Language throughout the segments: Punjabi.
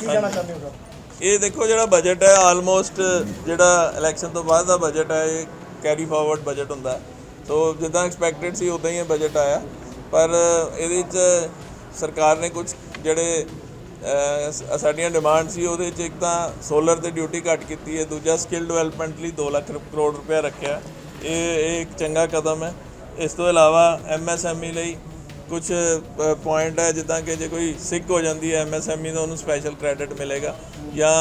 ਕੀ ਕਹਿਣਾ ਚਾਹੁੰਦੇ ਹੋ ਸਰ? ਇਹ ਦੇਖੋ ਜਿਹੜਾ ਬਜਟ ਹੈ ਆਲਮੋਸਟ ਜਿਹੜਾ ਇਲੈਕਸ਼ਨ ਤੋਂ ਬਾਅਦ ਦਾ ਬਜਟ ਹੈ, ਇਹ ਕੈਰੀ ਫਾਰਵਰਡ ਬਜਟ ਹੁੰਦਾ ਹੈ। ਸੋ ਜਿੱਦਾਂ ਐਕਸਪੈਕਟਡ ਸੀ, ਉਦਾਂ ਹੀ ਇਹ ਬਜਟ ਆਇਆ। ਪਰ ਇਹਦੇ ਵਿੱਚ ਸਰਕਾਰ ਨੇ ਕੁਝ ਜਿਹੜੇ ਸਾਡੀਆਂ ਡਿਮਾਂਡ ਸੀ, ਉਹਦੇ ਵਿੱਚ ਇੱਕ ਤਾਂ ਸੋਲਰ ਤੇ ਡਿਊਟੀ ਘੱਟ ਕੀਤੀ ਹੈ। ਦੂਜਾ ਸਕਿੱਲ ਡਿਵੈਲਪਮੈਂਟ ਲਈ 2 ਲੱਖ ਕਰੋੜ ਰੁਪਏ ਰੱਖਿਆ। ਇਹ ਇਹ ਇੱਕ ਚੰਗਾ ਕਦਮ ਹੈ। ਇਸ ਤੋਂ ਇਲਾਵਾ ਐਮਐਸਐਮਈ ਲਈ ਕੁਝ ਪੁਆਇੰਟ ਹੈ, ਜਿੱਦਾਂ ਕਿ ਜੇ ਕੋਈ ਸਿੱਕ ਹੋ ਜਾਂਦੀ ਹੈ ਐਮਐਸਐਮਈ ਦਾ ਉਹਨੂੰ ਸਪੈਸ਼ਲ ਕ੍ਰੈਡਿਟ ਮਿਲੇਗਾ ਜਾਂ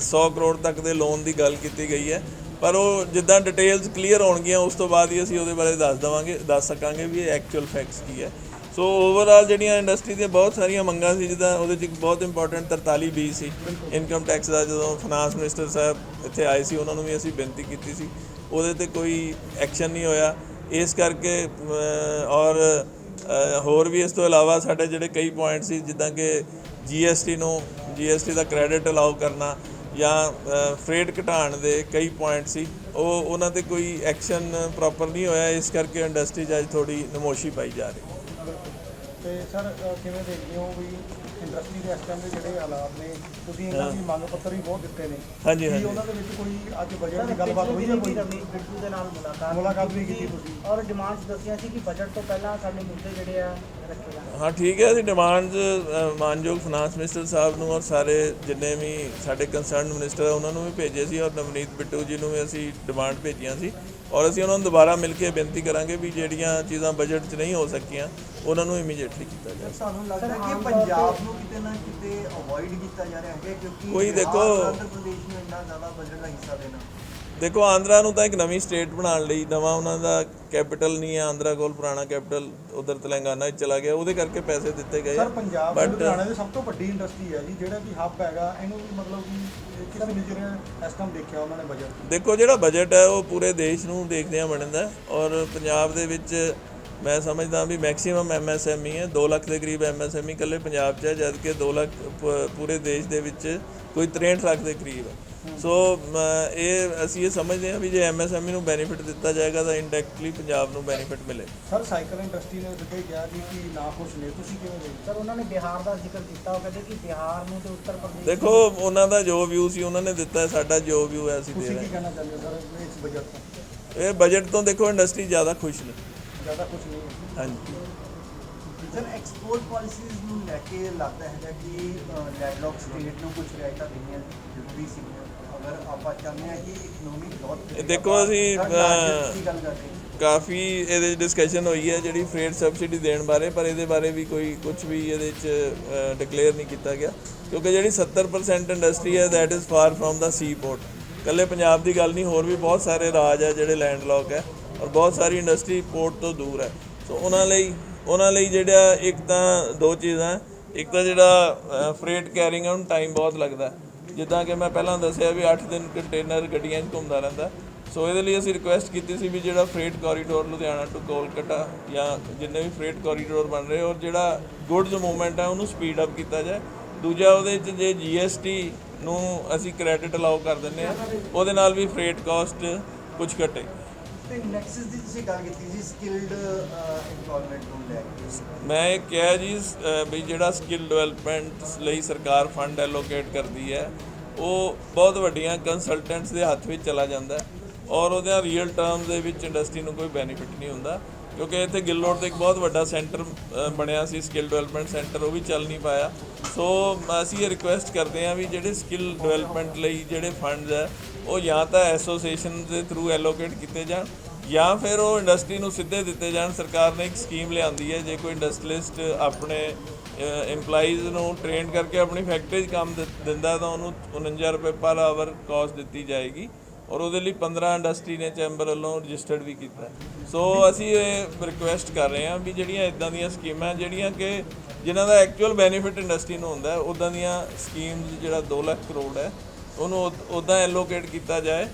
100 ਕਰੋੜ ਤੱਕ ਦੇ ਲੋਨ ਦੀ ਗੱਲ ਕੀਤੀ ਗਈ ਹੈ, ਪਰ ਉਹ ਜਿੱਦਾਂ ਡਿਟੇਲਸ ਕਲੀਅਰ ਹੋਣਗੀਆਂ, ਉਸ ਤੋਂ ਬਾਅਦ ਹੀ ਅਸੀਂ ਉਹਦੇ ਬਾਰੇ ਦੱਸ ਦਵਾਂਗੇ, ਦੱਸ ਸਕਾਂਗੇ ਵੀ ਇਹ ਐਕਚੁਅਲ ਫੈਕਟਸ ਕੀ ਹੈ। ਸੋ ਓਵਰਆਲ ਜਿਹੜੀਆਂ ਇੰਡਸਟਰੀ ਦੀਆਂ ਬਹੁਤ ਸਾਰੀਆਂ ਮੰਗਾਂ ਸੀ, ਜਿੱਦਾਂ ਉਹਦੇ 'ਚ ਇੱਕ ਬਹੁਤ important 43 B C income tax ਦਾ ਜਦੋਂ ਫਾਈਨਾਂਸ ਮਿਨਿਸਟਰ ਸਾਹਿਬ ਇੱਥੇ ਆਏ ਸੀ, ਉਹਨਾਂ ਨੂੰ ਵੀ ਅਸੀਂ ਬੇਨਤੀ ਕੀਤੀ ਸੀ। ਉਹਦੇ ਤੇ ਕੋਈ ਐਕਸ਼ਨ ਨਹੀਂ ਹੋਇਆ। ਇਸ ਕਰਕੇ ਔਰ ਹੋਰ ਵੀ ਇਸ ਤੋਂ ਇਲਾਵਾ ਸਾਡੇ ਜਿਹੜੇ ਕਈ ਪੁਆਇੰਟ ਸੀ, ਜਿੱਦਾਂ ਕਿ ਜੀਐਸਟੀ ਨੂੰ ਜੀਐਸਟੀ ਦਾ ਕ੍ਰੈਡਿਟ ਅਲਾਉ ਕਰਨਾ ਜਾਂ ਫਰੇਟ ਘਟਾਉਣ ਦੇ ਕਈ ਪੁਆਇੰਟ ਸੀ, ਉਹ ਉਹਨਾਂ ਤੇ ਕੋਈ ਐਕਸ਼ਨ ਪ੍ਰੋਪਰ ਨਹੀਂ ਹੋਇਆ, ਇਸ ਕਰਕੇ ਇੰਡਸਟਰੀ 'ਚ ਅੱਜ ਥੋੜੀ ਨਮੋਸ਼ੀ ਪਾਈ ਜਾ ਰਹੀ ਹੈ। ਤੇ ਸਰ ਕਿਵੇਂ ਦੇਖਦੇ ਹੋ ਵੀ ਇੰਡਸਟਰੀ ਦੇ ਇਸ ਟਾਈਮ ਦੇ ਜਿਹੜੇ ਹਾਲਾਤ ਨੇ ਤੁਸੀਂ ਇਹਨਾਂ ਦੀ ਮੰਗ ਪੱਤਰ ਵੀ ਬਹੁਤ ਦਿੱਤੇ ਨੇ। ਹਾਂਜੀ ਹਾਂਜੀ। ਉਹਨਾਂ ਦੇ ਵਿੱਚ ਕੋਈ ਅੱਜ ਬਜਟ ਦੀ ਗੱਲਬਾਤ ਹੋਈ ਹੈ ਕੋਈ? ਬਿੱਟੂ ਦੇ ਨਾਲ ਮੁਲਾਕਾਤ ਮੁਲਾਕਾਤ ਵੀ ਕੀਤੀ ਤੁਸੀਂ। ਔਰ ਡਿਮਾਂਡਸ ਦੱਸੀਆਂ ਸੀ ਕਿ ਬਜਟ ਤੋਂ ਪਹਿਲਾਂ ਸਾਡੇ ਮੁੱਦੇ ਜਿਹੜੇ ਆ ਰੱਖੇ ਜਾਣ। ਹਾਂ ਠੀਕ ਹੈ ਅਸੀਂ ਡਿਮਾਂਡਸ ਮਾਨਯੋਗ ਫਾਈਨਾਂਸ ਮਿਨਿਸਟਰ ਸਾਹਿਬ ਨੂੰ ਔਰ ਸਾਰੇ ਜਿੰਨੇ ਵੀ ਸਾਡੇ ਕੰਸਰਨ ਮਿਨਿਸਟਰ ਆ ਉਹਨਾਂ ਨੂੰ ਵੀ ਭੇਜੇ ਸੀ ਔਰ ਨਵਨੀਤ ਬਿੱਟੂ ਜੀ ਨੂੰ ਵੀ ਅਸੀਂ ਡਿਮਾਂਡ ਭੇਜੀਆਂ ਸੀ। ਔਰ ਅਸੀਂ ਉਹਨਾਂ ਨੂੰ ਦੁਬਾਰਾ ਮਿਲ ਕੇ ਬੇਨਤੀ ਕਰਾਂਗੇ ਵੀ ਜਿਹੜੀਆਂ ਚੀਜ਼ਾਂ ਬਜਟ 'ਚ ਨਹੀਂ ਹੋ ਸਕੀਆਂ ਉਹਨਾਂ ਨੂੰ ਇਮੀਡੀਏਟਲੀ ਕੀਤਾ ਜਾਵੇ। ਸਾਨੂੰ ਲੱਗਦਾ ਕਿ ਪੰਜਾਬ ਨੂੰ ਕਿਤੇ ਨਾ ਕਿਤੇ ਅਵੋਇਡ ਕੀਤਾ ਜਾ ਰਿਹਾ ਹੈ ਕਿਉਂਕਿ ਕੋਈ ਦੇਖੋ- ਆਂਧਰਾ ਪ੍ਰਦੇਸ਼ ਨੂੰ ਇੰਨਾ ਜ਼ਿਆਦਾ ਬਜਟ ਦਾ ਹਿੱਸਾ ਦੇਣਾ। ਦੇਖੋ ਆਂਧਰਾ ਨੂੰ ਤਾਂ ਇੱਕ ਨਵੀਂ ਸਟੇਟ ਬਣਾਉਣ ਲਈ ਨਵਾਂ ਉਹਨਾਂ ਦਾ ਕੈਪੀਟਲ ਨਹੀਂ ਹੈ ਆਂਧਰਾ ਕੋਲ ਪੁਰਾਣਾ ਕੈਪੀਟਲ ਉਧਰ ਤੇਲੰਗਾਨਾ 'ਚ ਚਲਾ ਗਿਆ ਉਹਦੇ ਕਰਕੇ ਪੈਸੇ ਦਿੱਤੇ ਗਏ ਸਰ ਪੰਜਾਬ ਲੁਧਿਆਣਾ ਦੀ ਸਭ ਤੋਂ ਵੱਡੀ ਇੰਡਸਟਰੀ ਹੈ ਜੀ ਜਿਹੜਾ ਵੀ ਹੱਬ ਹੈਗਾ ਇਹਨੂੰ ਵੀ ਮਤਲਬ ਕਿ ਕਿਸੇ ਵੀ ਇਸ ਟਾਈਮ ਦੇਖਿਆ ਉਹਨਾਂ ਨੇ ਬਜਟ ਦੇਖੋ, ਜਿਹੜਾ ਬਜਟ ਹੈ, ਉਹ ਪੂਰੇ ਦੇਸ਼ ਨੂੰ ਦੇਖਦਿਆਂ ਬਣਦਾ ਹੈ ਔਰ ਪੰਜਾਬ ਦੇ ਵਿੱਚ ਮੈਂ ਸਮਝਦਾ ਵੀ ਮੈਕਸਿਮਮ ਐਮਐਸਐਮਈ ਹੈ। 2 ਲੱਖ ਦੇ ਕਰੀਬ ਐਮਐਸਐਮਈ ਇਕੱਲੇ ਪੰਜਾਬ 'ਚ ਹੈ, ਜਦਕਿ 2 ਲੱਖ ਪੂਰੇ ਦੇਸ਼ ਦੇ ਵਿੱਚ ਕੋਈ 63 ਲੱਖ ਦੇ ਕਰੀਬ ਹੈ। ਸੋ ਇਹ ਅਸੀਂ ਇਹ ਸਮਝਦੇ ਹਾਂ ਵੀ ਜੇ ਐਮਐਸਐਮਈ ਨੂੰ ਬੈਨੀਫਿਟ ਦਿੱਤਾ ਜਾਏਗਾ ਤਾਂ ਇਨਡਾਇਰੈਕਟਲੀ ਪੰਜਾਬ ਨੂੰ ਬੈਨੀਫਿਟ ਮਿਲੇ। ਸਰ ਸਾਈਕਲ ਇੰਡਸਟਰੀ ਨੇ ਸਿੱਧੇ ਕਿਹਾ ਜੀ ਕਿ ਨਾ ਖੁਸ਼ ਨੇ ਤੁਸੀਂ ਕਿਵੇਂ ਦੇਖਦੇ ਸਰ ਉਹਨਾਂ ਨੇ ਬਿਹਾਰ ਦਾ ਜ਼ਿਕਰ ਕੀਤਾ ਉਹ ਕਹਿੰਦੇ ਕਿ ਬਿਹਾਰ ਨੂੰ ਤੇ ਉੱਤਰ ਪ੍ਰਦੇਸ਼ ਦੇਖੋ ਉਹਨਾਂ ਦਾ ਜੋ ਵਿਊ ਸੀ ਉਹਨਾਂ ਨੇ ਦਿੱਤਾ ਹੈ, ਸਾਡਾ ਜੋ ਵਿਊ ਹੈ ਅਸੀਂ ਦੇ ਤੁਸੀਂ ਰਹੇ ਕੀ ਕਹਿਣਾ ਚਾਹੁੰਦੇ ਹੋ ਸਰ ਇਸ ਬਜਟ ਤੋਂ? ਇਹ ਬਜਟ ਤੋਂ ਦੇਖੋ ਇੰਡਸਟਰੀ ਜ਼ਿਆਦਾ ਖੁਸ਼ ਨੇ। ਜ਼ਿਆਦਾ ਕੁਝ ਨਹੀਂ ਹਾਂਜੀ। ਸਰ ਐਕਸਪੋਰਟ ਪਾਲਿਸੀਜ਼ ਨੂੰ ਲੈ ਕੇ ਲੱਗਦਾ ਹੈਗਾ ਕਿ ਲੈਂਡਲੌਕ ਸਟੇਟ ਨੂੰ ਕੁਝ ਰਿਆਇਤਾਂ ਦੇਣੀਆਂ ਜ਼ਰੂਰੀ ਸੀ ਅਗਰ ਆਪਾਂ ਚਾਹੁੰਦੇ ਹਾਂ ਕਿ ਇਕਨੋਮਿਕ ਗ੍ਰੋਥ ਇਹ ਦੇਖੋ ਅਸੀਂ, ਦੀ ਕਾਫੀ ਇਹਦੇ ਡਿਸਕਸ਼ਨ ਹੋਈ ਹੈ ਜਿਹੜੀ ਫਰੇਟ ਸਬਸਿਡੀ ਦੇਣ ਬਾਰੇ ਪਰ ਇਹਦੇ ਬਾਰੇ ਵੀ ਕੋਈ ਕੁਝ ਵੀ ਇਹਦੇ ਚ ਡਿਕਲੇਅਰ ਨਹੀਂ ਕੀਤਾ ਗਿਆ। ਕਿਉਂਕਿ ਜਿਹੜੀ 70% ਇੰਡਸਟਰੀ ਹੈ that is far from the sea port ਕੱਲੇ ਪੰਜਾਬ ਦੀ ਗੱਲ ਨਹੀਂ ਹੋਰ ਵੀ ਬਹੁਤ ਸਾਰੇ ਰਾਜ ਹੈ ਜਿਹੜੇ ਲੈਂਡਲੌਕ ਹੈ ਔਰ ਬਹੁਤ ਸਾਰੀ ਇੰਡਸਟਰੀ ਪੋਰਟ ਤੋਂ ਦੂਰ ਹੈ। ਸੋ ਉਹਨਾਂ ਲਈ ਉਹਨਾਂ ਲਈ ਜਿਹੜਾ ਇੱਕ ਤਾਂ ਦੋ ਚੀਜ਼ਾਂ ਇੱਕ ਤਾਂ ਜਿਹੜਾ ਫਰੇਟ ਕੈਰਿੰਗ ਉਹਨੂੰ ਟਾਈਮ ਬਹੁਤ ਲੱਗਦਾ। ਜਿੱਦਾਂ ਕਿ ਮੈਂ ਪਹਿਲਾਂ ਦੱਸਿਆ ਵੀ 8 ਦਿਨ ਕੰਟੇਨਰ ਗੱਡੀਆਂ 'ਚ ਘੁੰਮਦਾ ਰਹਿੰਦਾ। ਸੋ ਇਹਦੇ ਲਈ ਅਸੀਂ ਰਿਕੁਐਸਟ ਕੀਤੀ ਸੀ ਵੀ ਜਿਹੜਾ freight corridor Ludhiana to Kolkata ਜਾਂ ਜਿੰਨੇ ਵੀ ਫਰੇਟ ਕੋਰੀਡੋਰ ਬਣ ਰਹੇ, ਔਰ ਜਿਹੜਾ ਗੁੱਡਸ ਮੂਵਮੈਂਟ ਹੈ ਉਹਨੂੰ ਸਪੀਡ ਅਪ ਕੀਤਾ ਜਾਏ। ਦੂਜਾ ਉਹਦੇ 'ਚ ਜੇ ਜੀਐਸਟੀ ਨੂੰ ਅਸੀਂ ਕ੍ਰੈਡਿਟ ਅਲਾਉ ਕਰ ਦਿੰਦੇ ਆ, ਉਹਦੇ ਨਾਲ ਵੀ ਫਰੇਟ ਕਾਸਟ ਕੁਝ ਘਟੇ। ਤੇ ਨੈਕਸਸ ਦੀ ਤੁਸੀਂ ਗੱਲ ਕੀਤੀ ਸੀ ਸਕਿਲਡ ਇੰਪਲੋਇਮੈਂਟ ਨੂੰ ਲੈ ਕੇ। ਮੈਂ ਇਹ ਕਿਹਾ ਜੀ ਵੀ ਜਿਹੜਾ ਸਕਿੱਲ ਡਿਵੈਲਪਮੈਂਟ ਲਈ ਸਰਕਾਰ ਫੰਡ ਐਲੋਕੇਟ ਕਰਦੀ ਹੈ, ਉਹ ਬਹੁਤ ਵੱਡੀਆਂ ਕੰਸਲਟੈਂਟਸ ਦੇ ਹੱਥ ਵਿੱਚ ਚਲਾ ਜਾਂਦਾ ਔਰ ਉਹਦੇ ਰੀਅਲ ਟਰਮ ਦੇ ਵਿੱਚ ਇੰਡਸਟਰੀ ਨੂੰ ਕੋਈ ਬੈਨੀਫਿਟ ਨਹੀਂ ਹੁੰਦਾ। ਕਿਉਂਕਿ ਇੱਥੇ ਗਿੱਲੋੜ ਤੇ ਇੱਕ ਬਹੁਤ ਵੱਡਾ ਸੈਂਟਰ ਬਣਿਆ ਸੀ ਸਕਿੱਲ ਡਿਵੈਲਪਮੈਂਟ ਸੈਂਟਰ ਉਹ ਵੀ ਚੱਲ ਨਹੀਂ ਪਾਇਆ। ਸੋ ਅਸੀਂ ਇਹ ਰਿਕੁਐਸਟ ਕਰਦੇ ਹਾਂ ਵੀ ਜਿਹੜੇ ਸਕਿੱਲ ਡਿਵੈਲਪਮੈਂਟ ਲਈ ਜਿਹੜੇ ਫੰਡਸ ਹੈ, ਉਹ ਜਾਂ ਤਾਂ ਐਸੋਸੀਏਸ਼ਨ ਦੇ ਥਰੂ ਐਲੋਕੇਟ ਕੀਤੇ ਜਾਣ, ਜਾਂ ਫਿਰ ਉਹ ਇੰਡਸਟਰੀ ਨੂੰ ਸਿੱਧੇ ਦਿੱਤੇ ਜਾਣ। ਸਰਕਾਰ ਨੇ ਇੱਕ ਸਕੀਮ ਲਿਆਂਦੀ ਹੈ, ਜੇ ਕੋਈ ਇੰਡਸਟਰੀਲਿਸਟ ਆਪਣੇ EMPLOYEES ਨੂੰ ਟ੍ਰੇਨ ਕਰਕੇ ਆਪਣੀ ਫੈਕਟਰੀ 'ਚ ਕੰਮ ਦਿ- ਦਿੰਦਾ ਤਾਂ ਉਹਨੂੰ 49 ਰੁਪਏ ਪਰ ਆਵਰ ਕਾਸਟ ਦਿੱਤੀ ਜਾਏਗੀ। ਔਰ ਉਹਦੇ ਲਈ 15 ਇੰਡਸਟਰੀ ਨੇ ਚੈਂਬਰ ਵੱਲੋਂ ਰਜਿਸਟਰਡ ਵੀ ਕੀਤਾ। ਸੋ ਅਸੀਂ ਇਹ ਰਿਕੁਐਸਟ ਕਰ ਰਹੇ ਹਾਂ ਵੀ ਜਿਹੜੀਆਂ ਇਦਾਂ ਦੀਆਂ ਸਕੀਮਾਂ, ਜਿਹੜੀਆਂ ਕਿ ਜਿਨ੍ਹਾਂ ਦਾ ਐਕਚੁਅਲ ਬੈਨੀਫਿਟ ਇੰਡਸਟਰੀ ਨੂੰ ਹੁੰਦਾ ਹੈ ਉਦਾਂ ਦੀਆਂ ਸਕੀਮਸ ਜਿਹੜਾ 2 ਲੱਖ ਕਰੋੜ ਹੈ, ਉਹਨੂੰ ਉਦਾਂ ਐਲੋਕੇਟ ਕੀਤਾ ਜਾਏ।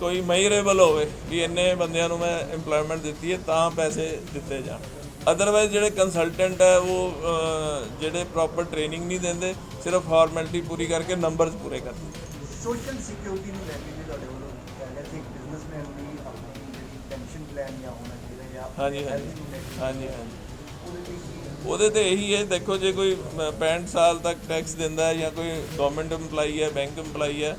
ਕੋਈ ਮੈਜ਼ਰੇਬਲ ਹੋਵੇ ਵੀ ਇੰਨੇ ਬੰਦਿਆਂ ਨੂੰ ਮੈਂ EMPLOYMENT ਦਿੱਤੀ ਹੈ, ਤਾਂ ਪੈਸੇ ਦਿੱਤੇ ਜਾਣ। ਅਦਰਵਾਈਜ਼ ਜਿਹੜੇ ਕੰਸਲਟੈਂਟ ਹੈ, ਉਹ ਜਿਹੜੇ ਪ੍ਰੋਪਰ ਟ੍ਰੇਨਿੰਗ ਨਹੀਂ ਦਿੰਦੇ, ਸਿਰਫ ਫਾਰਮੈਲਿਟੀ ਪੂਰੀ ਕਰਕੇ ਨੰਬਰਸ ਪੂਰੇ ਕਰਦੇ। ਸੋਸ਼ਲ ਸਿਕਿਉਰਿਟੀ ਨੂੰ ਲੈ ਕੇ ਵੀ ਤੁਹਾਡੇ ਵੱਲੋਂ ਕਹਿੰਦੇ ਸੀ ਬਿਜ਼ਨਸਮੈਨ ਦੀ ਆਪਣੀ ਜਿਹੜੀ ਪੈਨਸ਼ਨ ਪਲਾਨ ਜਾਂ ਹੋਣਾ ਚਾਹੀਦਾ ਜਾਂ ਹਾਂਜੀ ਹਾਂਜੀ health ਨੂੰ ਲੈ ਕੇ ਹਾਂਜੀ ਹਾਂਜੀ ਉਹਦੇ ਲਈ ਕੀ ਉਹਦੇ ਤੇ ਇਹੀ ਹੈ ਦੇਖੋ ਜੇ ਕੋਈ ਮ- 65 ਸਾਲ ਤੱਕ ਟੈਕਸ ਦਿੰਦਾ ਹੈ ਜਾਂ ਕੋਈ ਗਵਰਨਮੈਂਟ EMPLOYE ਹੈ ਬੈਂਕ EMPLOYE ਹੈ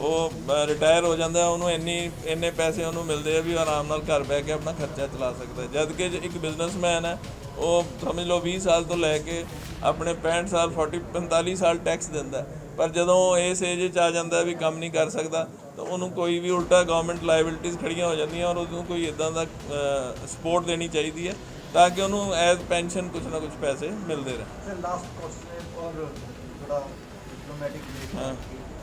ਉਹ ਰਿਟਾਇਰ ਹੋ ਜਾਂਦਾ ਹੈ, ਉਹਨੂੰ ਇੰਨੀ ਇੰਨੇ ਪੈਸੇ ਉਹਨੂੰ ਮਿਲਦੇ ਆ ਵੀ ਉਹ ਆਰਾਮ ਨਾਲ ਘਰ ਬਹਿ ਕੇ ਆਪਣਾ ਖਰਚਾ ਚਲਾ ਸਕਦਾ ਹੈ। ਜਦ ਕਿ ਜੇ ਇੱਕ ਬਿਜ਼ਨਸਮੈਨ ਹੈ ਉਹ ਸਮਝ ਲਓ 20 ਸਾਲ ਤੋਂ ਲੈ ਕੇ ਆਪਣੇ 65 ਸਾਲ 40 45 ਸਾਲ ਟੈਕਸ ਦਿੰਦਾ ਹੈ। ਪਰ ਜਦੋਂ ਇਸ ਏਜ 'ਚ ਆ ਜਾਂਦਾ ਵੀ ਕੰਮ ਨਹੀਂ ਕਰ ਸਕਦਾ ਤਾਂ ਉਹਨੂੰ ਕੋਈ ਵੀ ਉਲਟਾ ਗਵਰਨਮੈਂਟ ਲਾਇਬਿਲਿਟੀਜ਼ ਖੜੀਆਂ ਹੋ ਜਾਂਦੀਆਂ ਔਰ ਉਹਨੂੰ ਕੋਈ ਇਦਾਂ ਦਾ ਸਪੋਰਟ ਦੇਣੀ ਚਾਹੀਦੀ ਹੈ ਤਾਂ ਕਿ ਉਹਨੂੰ ਐਜ਼ ਪੈਨਸ਼ਨ ਕੁਝ ਨਾ ਕੁਝ ਪੈਸੇ ਮਿਲਦੇ ਰਹੇ। ਸਰ ਲਾਸਟ ਕੁਐਸਚਨ ਹੈ ਔਰ ਥੋੜਾ ਡਿਪਲੋਮੈਟਿਕ ਹਾਂ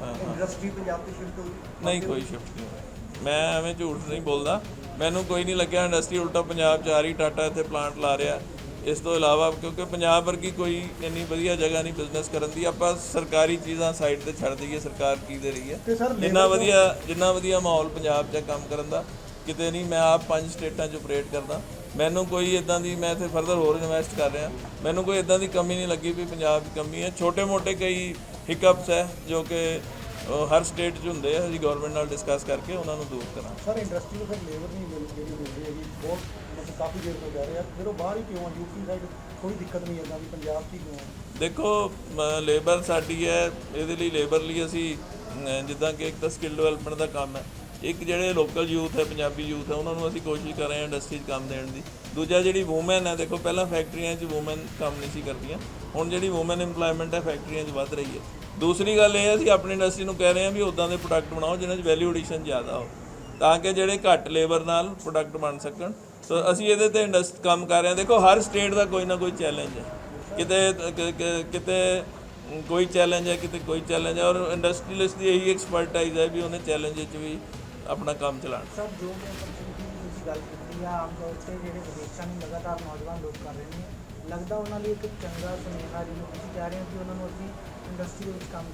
ਹਾਂ ਇੰਡਸਟਰੀ ਪੰਜਾਬ ਤੋਂ ਸ਼ਿਫਟ ਹੋਈ ਨਹੀਂ ਕੋਈ ਸ਼ਿਫਟ ਨਹੀਂ। ਮੈਂ ਐਵੇਂ ਝੂਠ ਨਹੀਂ ਬੋਲਦਾ। ਮੈਨੂੰ ਕੋਈ ਨਹੀਂ ਲੱਗਿਆ ਇੰਡਸਟਰੀ ਉਲਟਾ ਪੰਜਾਬ 'ਚ ਆ ਰਹੀ ਟਾਟਾ ਇੱਥੇ ਪਲਾਂਟ ਲਾ ਰਿਹਾ। ਇਸ ਤੋਂ ਇਲਾਵਾ ਕਿਉਂਕਿ ਪੰਜਾਬ ਵਰਗੀ ਕੋਈ ਇੰਨੀ ਵਧੀਆ ਜਗ੍ਹਾ ਨਹੀਂ ਬਿਜ਼ਨਸ ਕਰਨ ਦੀ ਆਪਾਂ ਸਰਕਾਰੀ ਚੀਜ਼ਾਂ ਸਾਈਡ ਤੇ ਛੱਡ ਦਈਏ ਸਰਕਾਰ ਕੀ ਦੇ ਰਹੀ ਹੈ। ਜਿੰਨਾ ਵਧੀਆ ਜਿੰਨਾ ਵਧੀਆ ਮਾਹੌਲ ਪੰਜਾਬ 'ਚ ਕੰਮ ਕਰਨ ਦਾ ਕਿਤੇ ਨਹੀਂ ਮੈਂ ਆਪ ਪੰਜ ਸਟੇਟਾਂ 'ਚ ਆਪਰੇਟ ਕਰਦਾ। ਮੈਨੂੰ ਕੋਈ ਇਦਾਂ ਦੀ ਮੈਂ ਇੱਥੇ ਫਰਦਰ ਹੋਰ ਇਨਵੈਸਟ ਕਰ ਰਿਹਾ। ਮੈਨੂੰ ਕੋਈ ਇਦਾਂ ਦੀ ਕਮੀ ਨਹੀਂ ਲੱਗੀ ਵੀ ਪੰਜਾਬ 'ਚ ਕਮੀ ਹੈ। ਛੋਟੇ-ਮੋਟੇ ਕਈ ਹਿਕਅਪਸ ਹੈ ਜੋ ਕਿ ਉਹ ਹਰ ਸਟੇਟ 'ਚ ਹੁੰਦੇ ਆ ਅਸੀਂ ਗਵਰਨਮੈਂਟ ਨਾਲ ਡਿਸਕਸ ਕਰਕੇ ਉਹਨਾਂ ਨੂੰ ਦੂਰ ਕਰਾਂਗੇ। ਸਰ ਇੰਡਸਟਰੀ ਨੂੰ ਫਿਰ ਲੇਬਰ ਨਹੀਂ ਮਿਲ ਜਿਹੜੀ ਮਿਲ ਰਹੀ ਹੈਗੀ ਬਹੁਤ ਮਤਲਬ ਕਾਫੀ ਦੇਰ ਤੋਂ ਜਾ ਰਹੇ ਆ। ਫਿਰ ਉਹ ਬਾਹਰ ਹੀ ਕਿਉਂ ਆ? ਯੂਪੀ ਸਾਈਡ ਕੋਈ ਦਿੱਕਤ ਨਹੀਂ ਆਉਂਦਾ ਵੀ ਪੰਜਾਬ 'ਚ ਹੀ ਕਿਉਂ ਆ? ਦੇਖੋ ਲੇਬਰ ਸਾਡੀ ਹੈ ਇਹਦੇ ਲਈ ਲੇਬਰ ਲਈ ਅਸੀਂ ਅਮ, ਜਿੱਦਾਂ ਕਿ ਇੱਕ ਤਾਂ ਸਕਿੱਲ ਡਿਵੈਲਪਮੈਂਟ ਦਾ ਕੰਮ ਹੈ। ਇੱਕ ਜਿਹੜੇ ਲੋਕਲ ਯੂਥ ਹੈ ਪੰਜਾਬੀ ਯੂਥ ਹੈ ਉਹਨਾਂ ਨੂੰ ਅਸੀਂ ਕੋਸ਼ਿਸ਼ ਕਰ ਰਹੇ ਹਾਂ ਇੰਡਸਟਰੀ 'ਚ ਕੰਮ ਦੇਣ ਦੀ। ਦੂਜਾ ਜਿਹੜੀ ਔਮਨ ਹੈ ਦੇਖੋ ਪਹਿਲਾਂ ਫੈਕਟਰੀਆਂ 'ਚ ਔਮਨ ਕੰਮ ਨਹੀਂ ਸੀ ਕਰਦੀਆਂ। ਹੁਣ ਜਿਹੜੀ ਔਮਨ EMPLOYMENT ਹੈ ਫੈਕਟਰੀਆਂ 'ਚ ਵੱਧ ਰਹੀ ਹੈ। ਦੂਸਰੀ ਗੱਲ ਇਹ ਹੈ, ਅਸੀਂ ਆਪਣੀ ਇੰਡਸਟਰੀ ਨੂੰ ਕਹਿ ਰਹੇ ਹਾਂ ਵੀ ਉਦਾਂ ਦੇ ਪ੍ਰੋਡਕਟ ਬਣਾਓ ਜਿਨ੍ਹਾਂ 'ਚ ਵੈਲਿਊ ਐਡੀਸ਼ਨ ਜ਼ਿਆਦਾ ਹੋ, ਤਾਂ ਕਿ ਜਿਹੜੇ ਘੱਟ ਲੇਬਰ ਨਾਲ ਪ੍ਰੋਡਕਟ ਬਣ ਸਕਣ। ਸੋ ਅਸੀਂ ਇਹਦੇ ਤੇ ਇੰਡਸਟ ਕੰਮ ਕਰ ਰਹੇ ਹਾਂ। ਦੇਖੋ, ਹਰ ਸਟੇਟ ਦਾ ਕੋਈ ਨਾ ਕੋਈ ਚੈਲੰਜ ਹੈ। ਕਿਤੇ ਕਿਤੇ ਕੋਈ ਚੈਲੰਜ ਹੈ, ਕਿਤੇ ਕੋਈ ਚੈਲੰਜ ਹੈ। ਔਰ ਇੰਡਸਟਰੀਲਿਸਟ ਦੀ ਇਹੀ ਐਕਸਪਰਟਾਈਜ਼ ਹੈ ਵੀ ਉਹਨੇ ਚੈਲੰਜ ਵਿੱਚ ਵੀ ਆਪਣਾ ਕੰਮ ਚਲਾਉਣ। ਸਰ ਜੋ ਵੀ ਤੁਸੀਂ ਗੱਲ ਕੀਤੀ ਆ, ਆਮ ਤੌਰ ਤੇ ਜਿਹੜੇ ਵਿਦੇਸ਼ਾਂ ਨੂੰ ਲਗਾਤਾਰ ਨੌਜਵਾਨ ਲੋਕ ਕਰ ਰਹੇ ਨੇ, ਲੱਗਦਾ ਉਹਨਾਂ ਲਈ ਇੱਕ ਚੰਗਾ ਸੁਨੇਹਾ ਜਿਹਨੂੰ ਤੁਸੀਂ ਕਹਿ ਰਹੇ ਹੋ ਕਿ ਉਹਨਾਂ ਨੂੰ ਅਸੀਂ ਇੰਡਸਟਰੀ ਵਿੱਚ ਕੰਮ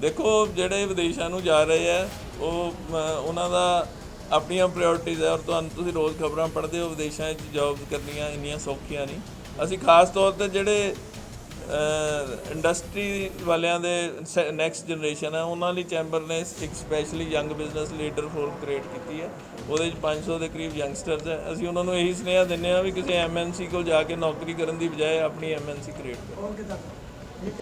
ਦੇਖੋ ਜਿਹੜੇ ਵਿਦੇਸ਼ਾਂ ਨੂੰ ਜਾ ਰਹੇ ਆ ਉਹ ਉਹਨਾਂ ਦਾ ਆਪਣੀਆਂ ਪ੍ਰਾਇੋਰਟੀਜ਼ ਹੈ ਔਰ ਤੁਹਾਨੂੰ ਤੁਸੀਂ ਰੋਜ਼ ਖਬਰਾਂ ਪੜ੍ਹਦੇ ਹੋ ਵਿਦੇਸ਼ਾਂ 'ਚ ਜੌਬਸ ਕਰਨੀਆਂ ਇੰਨੀਆਂ ਸੌਖੀਆਂ ਨਹੀਂ। ਅਸੀਂ ਖਾਸ ਤੌਰ ਤੇ ਜਿਹੜੇ ਇੰਡਸਟਰੀ ਵਾਲਿਆਂ ਦੇ ਨੈਕਸਟ ਜਨਰੇਸ਼ਨ ਹੈ ਉਹਨਾਂ ਲਈ ਚੈਂਬਰ ਨੇ ਇੱਕ specially young business leader forum create ਕੀਤੀ ਹੈ ਉਹਦੇ ਵਿੱਚ 500 ਦੇ ਕਰੀਬ ਯੰਗਸਟਰਸ ਹੈ ਅਸੀਂ ਉਹਨਾਂ ਨੂੰ ਇਹੀ ਸੁਨੇਹਾ ਦਿੰਦੇ ਹਾਂ ਵੀ ਕਿਸੇ ਐਮਐਨਸੀ ਕੋਲ ਜਾ ਕੇ ਨੌਕਰੀ ਕਰਨ ਦੀ ਬਜਾਏ ਆਪਣੀ ਐਮਐਨਸੀ ਕ੍ਰੀਏਟ ਕਰੋ।